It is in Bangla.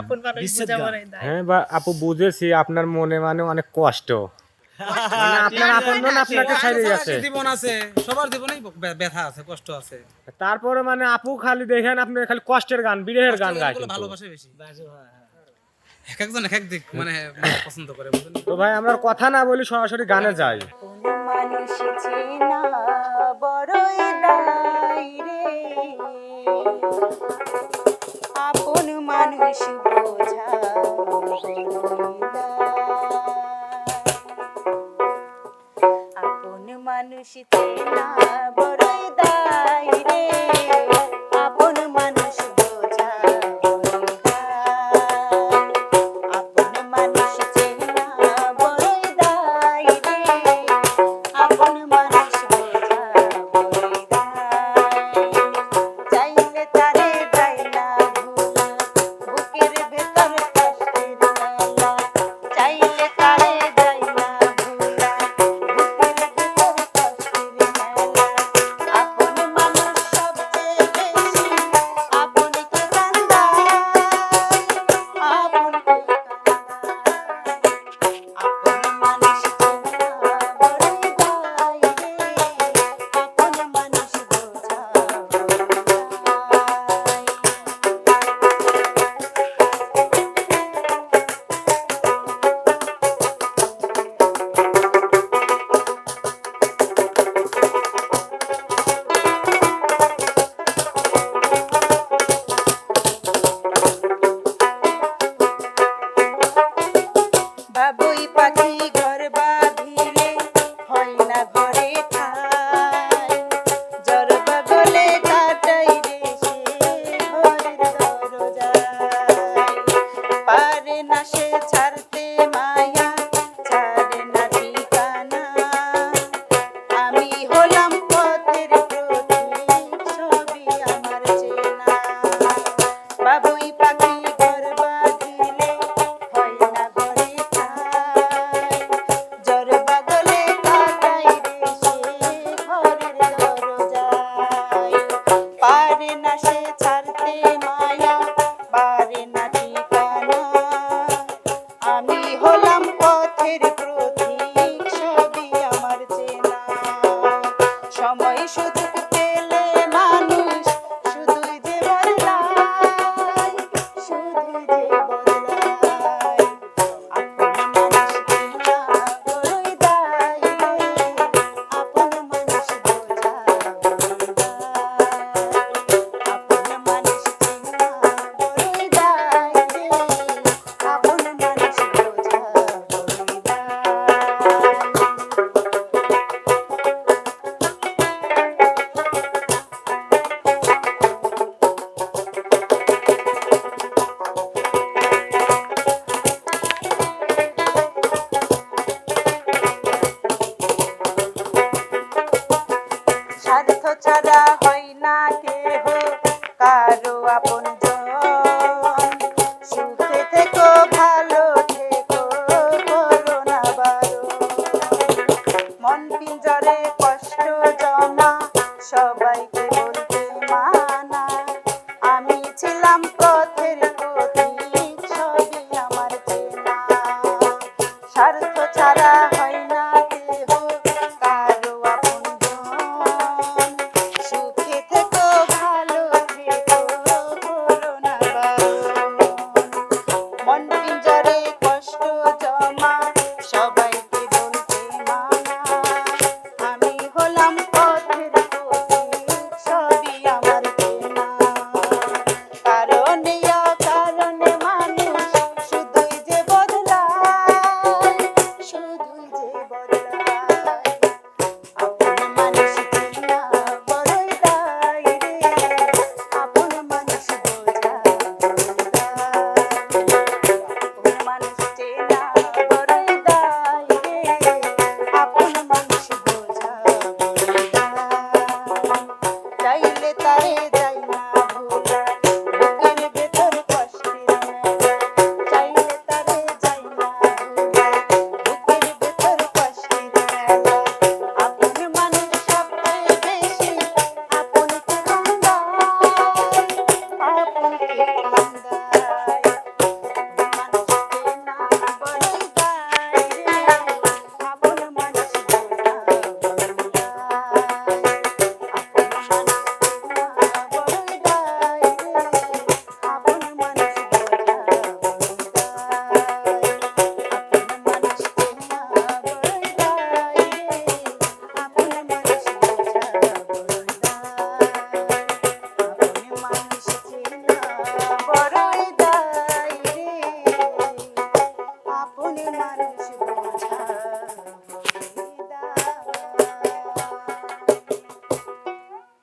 আপন মানুষ হ্যাঁ বা আপু বুঝেছি আপনার মনে মানে অনেক কষ্ট। মানে তারপরে মানে আপু খালি দেখেন আপনি খালি কষ্টের গান বিরেহের গান গায় ভালোবাসে বেশি। মানে পছন্দ করে তো ভাই আমরা কথা না বলি সরাসরি গানে যাই। Thank you. chada everybody.